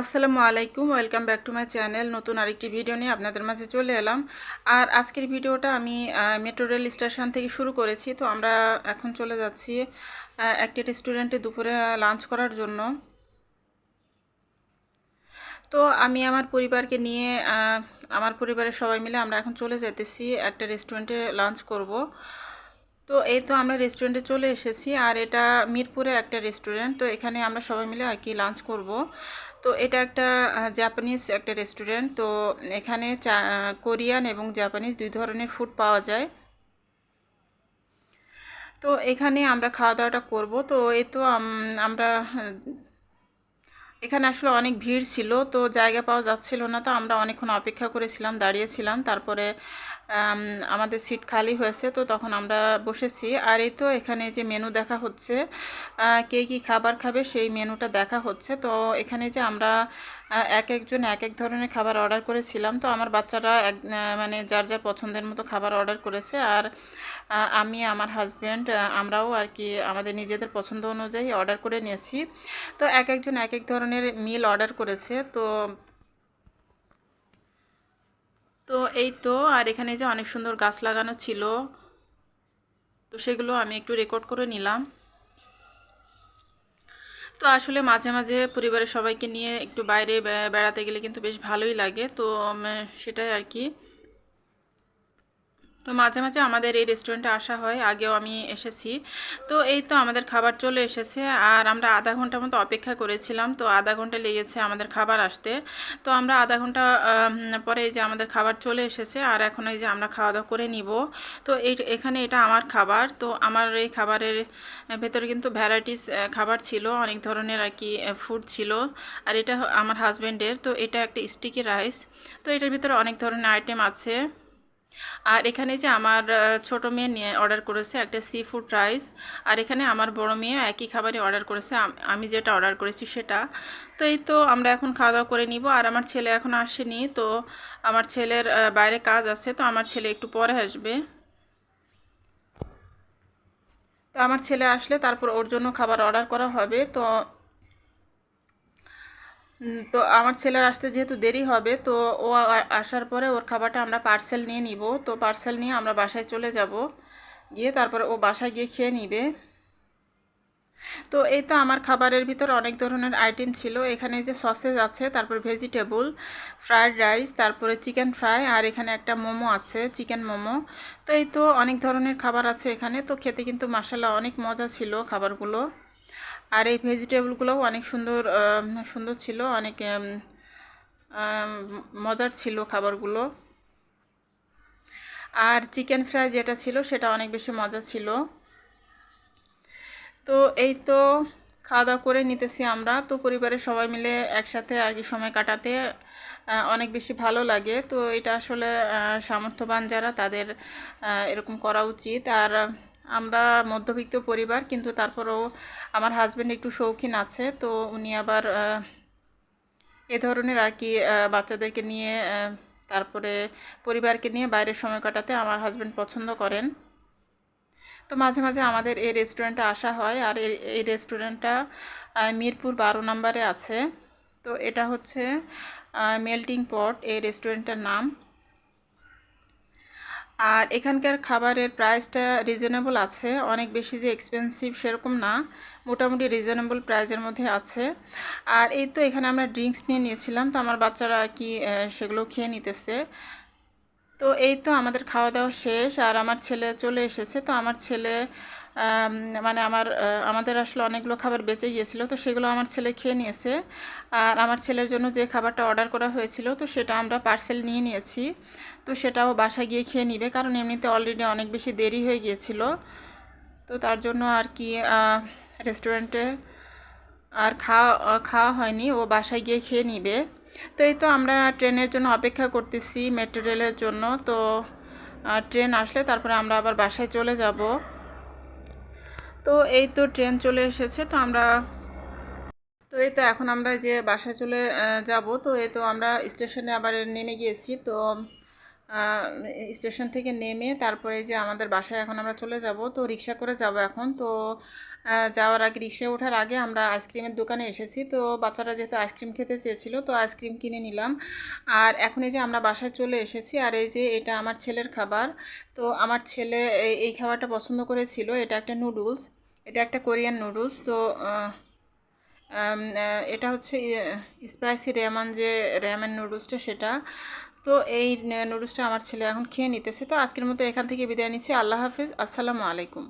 আসসালামু আলাইকুম, welcome back to my channel. নতুন আরেকটি ভিডিও নিয়ে আপনাদের মাঝে চলে এলাম। আর আজকের ভিডিওটা আমি মেট্রো রেল স্টেশন থেকে শুরু করেছি। তো আমরা এখন চলে যাচ্ছি একটি রেস্টুরেন্টে দুপুরে লাঞ্চ করার জন্য। তো আমি আমার পরিবারকে নিয়ে আমার পরিবারের সবাই মিলে আমরা এখন চলে যেতেছি, একটা রেস্টুরেন্টে লাঞ্চ করব। তো এই তো আমরা রেস্টুরেন্টে চলে এসেছি, আর এটা মিরপুরে একটা রেস্টুরেন্ট। তো এখানে আমরা সবাই মিলে আর কি লাঞ্চ করব। তো এটা একটা জাপানিজ একটা রেস্টুরেন্ট তো এখানে কোরিয়ান এবং জাপানিজ দুই ধরনের ফুড পাওয়া যায়। তো এখানে আমরা খাওয়া দাওয়াটা করব। তো এই তো আমরা, এখানে আসলে অনেক ভিড় ছিল, তো জায়গা পাওয়া যাচ্ছিল না, তো আমরা অনেকক্ষণ অপেক্ষা করেছিলাম, দাঁড়িয়েছিলাম। তারপরে আমাদের সিট খালি হয়েছে, তো তখন আমরা বসেছি। আর এই তো এখানে যে মেনু দেখা হচ্ছে কে কী খাবার খাবে সেই মেনুটা দেখা হচ্ছে। তো এখানে যে আমরা এক একজন এক এক ধরনের খাবার অর্ডার করেছিলাম। তো আমার বাচ্চারা এক মানে যার যার পছন্দের মতো খাবার অর্ডার করেছে। আর আমি, আমার হাজব্যান্ড আমরাও আর কি আমাদের নিজেদের পছন্দ অনুযায়ী অর্ডার করে নিয়েছি। তো এক একজন এক এক ধরনের মিল অর্ডার করেছে। তো তো এই তো, আর এখানে যে অনেক সুন্দর গাছ লাগানো ছিল। তো সেগুলো আমি একটু রেকর্ড করে নিলাম। তো আসলে মাঝে মাঝে পরিবারের সবাইকে নিয়ে একটু বাইরে বেড়াতে গেলে কিন্তু বেশ ভালোই লাগে। তো সেটাই আর কি। তো মাঝে মাঝে আমাদের এই রেস্টুরেন্টে আসা হয়, আগেও আমি এসেছি। তো এই তো আমাদের খাবার চলে এসেছে, আর আমরা আধা ঘণ্টার মতো অপেক্ষা করেছিলাম, তো আধা ঘণ্টা লেগেছে আমাদের খাবার আসতে। তো আমরা আধা ঘণ্টা পরে যে আমাদের খাবার চলে এসেছে, আর এখন এই যে আমরা খাওয়া দাওয়া করে নিব। তো এই, এখানে এটা আমার খাবার, তো আমার এই খাবারের ভেতরে কিন্তু ভ্যারাইটিস খাবার ছিল, অনেক ধরনের আর কি ফুড ছিল। আর এটা আমার হাজব্যান্ডের তো এটা একটা স্টিকি রাইস তো এটার ভিতরে অনেক ধরনের আইটেম আছে। আর এখানে যে আমার ছোট মেয়ে নিয়ে অর্ডার করেছে একটা সি ফুড রাইস আর এখানে আমার বড় মেয়ে একই খাবারই অর্ডার করেছে, আমি যেটা অর্ডার করেছি সেটা। তো এই তো আমরা এখন খাওয়া দাওয়া করে নিব, আর আমার ছেলে এখন আসেনি, তো আমার ছেলের বাইরে কাজ আছে, তো আমার ছেলে একটু পরে আসবে। তো আমার ছেলে আসলে তারপর ওর জন্য খাবার অর্ডার করা হবে, তো তো আমার ছেলের আসতে যেহেতু দেরি হবে, তো ও আসার পরে ওর খাবারটা আমরা পার্সেল নিয়ে নিব। তো পার্সেল নিয়ে আমরা বাসায় চলে যাব। গিয়ে তারপরে ও বাসায় গিয়ে খেয়ে নিবে। তো এই তো আমার খাবারের ভিতর অনেক ধরনের আইটেম ছিল। এখানে যে সসেজ আছে, তারপর ভেজিটেবল ফ্রায়েড রাইস তারপরে চিকেন ফ্রাই আর এখানে একটা মোমো আছে চিকেন মোমো। তো এই তো অনেক ধরনের খাবার আছে এখানে। তো খেতে কিন্তু মাসাল্লাহ অনেক মজা ছিল খাবারগুলো। আর এই ভেজিটেবলগুলোও অনেক সুন্দর সুন্দর ছিল, অনেক মজার ছিল খাবারগুলো। আর চিকেন ফ্রাই যেটা ছিল সেটা অনেক বেশি মজা ছিল। তো এই তো খাওয়া দাওয়া করে নিতেছি আমরা। তো পরিবারের সবাই মিলে একসাথে আর কি সময় কাটাতে অনেক বেশি ভালো লাগে। তো এটা আসলে সামর্থ্যবান যারা তাদের এরকম করা উচিত। আর আমরা মধ্যবিত্ত পরিবার, কিন্তু তারপরেও আমার হাজব্যান্ড একটু শৌখিন আছে, তো উনি আবার এ ধরনের আর কি বাচ্চাদেরকে নিয়ে তারপরে পরিবারকে নিয়ে বাইরে সময় কাটাতে আমার হাজব্যান্ড পছন্দ করেন। তো মাঝে মাঝে আমাদের এই রেস্টুরেন্টে আসা হয়, আর এই এই রেস্টুরেন্টটা মিরপুর বারো নম্বরে আছে। তো এটা হচ্ছে মেল্টিং পট এই রেস্টুরেন্টের নাম। আর এখানকার খাবারের প্রাইসটা রিজনেবল আছে। অনেক বেশি যে এক্সপেন্সিভ সেরকম না, মোটামুটি রিজনেবল প্রাইসের মধ্যে আছে। আর এই তো এখানে আমরা ড্রিঙ্কস নিয়ে নিয়েছিলাম, তো আমার বাচ্চারা কি সেগুলো খেয়ে নিতেছে। তো এই তো আমাদের খাওয়া দাওয়া শেষ, আর আমার ছেলে চলে এসেছে, তো আমার ছেলে মানে আমার আমাদের আসলে অনেকগুলো খাবার বেঁচে গিয়েছিল, তো সেগুলো আমার ছেলে খেয়ে নিয়েছে। আর আমার ছেলের জন্য যে খাবারটা অর্ডার করা হয়েছিল, তো সেটা আমরা পার্সেল নিয়ে নিয়েছি। তো সেটাও বাসায় গিয়ে খেয়ে নিবে, কারণ এমনিতে অলরেডি অনেক বেশি দেরি হয়ে গিয়েছিল। তো তার জন্য আর কি রেস্টুরেন্টে আর খাওয়া খাওয়া হয়নি, ও বাসায় গিয়ে খেয়ে নিবে। তো এই তো আমরা ট্রেনের জন্য অপেক্ষা করতেছি মেট্রো রেলের জন্য। তো ট্রেন আসলে তারপরে আমরা আবার বাসায় চলে যাব। তো এই তো ট্রেন চলে এসেছে, তো আমরা তো এই তো এখন আমরা যে বাসায় চলে যাব, তো এই তো আমরা স্টেশনে আবার নেমে গিয়েছি, তো স্টেশন থেকে নেমে তারপরে যে আমাদের বাসায় এখন আমরা চলে যাব, তো রিক্সা করে যাব এখন। তো যাওয়ার আগে রিক্সায় ওঠার আগে আমরা আইসক্রিমের দোকানে এসেছি। তো বাচ্চারা যেহেতু আইসক্রিম খেতে চেয়েছিল, তো আইসক্রিম কিনে নিলাম। আর এখন এই যে আমরা বাসায় চলে এসেছি, আর এই যে এটা আমার ছেলের খাবার। তো আমার ছেলে এই- খাবারটা পছন্দ করেছিল। এটা একটা নুডলস, এটা একটা কোরিয়ান নুডলস। তো এটা হচ্ছে স্পাইসি রেমান যে র্যামেন নুডলসটা, সেটা। তো এই নুডলসটা আমার ছেলে এখন খেয়ে নিতেছে। তো আজকের মতো এখান থেকে বিদায় নিচ্ছি। আল্লাহ হাফিজ। আসসালামু আলাইকুম।